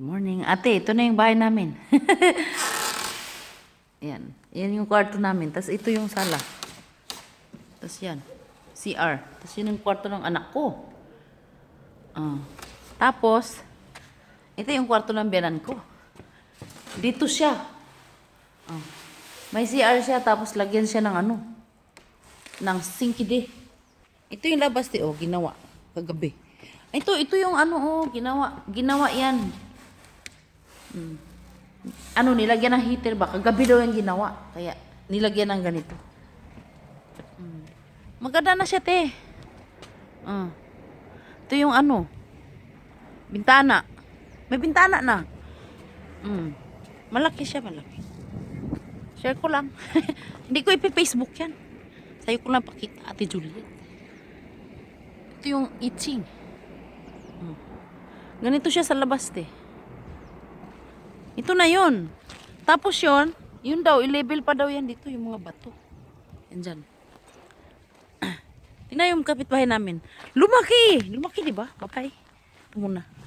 Good morning. Ate, ito na yung bahay namin. yan. Yan yung kwarto namin. Tapos ito yung sala. Tapos yan. CR. Tapos yun yung kwarto ng anak ko. Ah. Tapos, ito yung kwarto ng biyanan ko. Dito siya. Ah. May CR siya, tapos lagyan siya ng ano, ng sinkide. Ito yung labas, te, oh, ginawa. Kagabi. Ito, ito yung ano, oh, ginawa. Ginawa yan. Hmm. Ano, nilagyan ng heater ba? Kagabi daw yung ginawa. Kaya, nilagyan ng ganito. Hmm. Maganda na siya, te. Ah. Ito yung ano, bintana. May bintana na. Mm. Malaki siya, malaki. Share ko lang. Hindi ko ipi-Facebook yan. Sa'yo ko lang pakita, Ate Juliet. Ito yung itching. Mm. Ganito siya sa labas, te. Ito na yun. Tapos yun, yun daw, i-level pa daw yan dito, yung mga bato. Yan dyan. Tingnan yung kapitbahay namin. Lumaki! Lumaki, di ba? Bye-bye. Ito muna.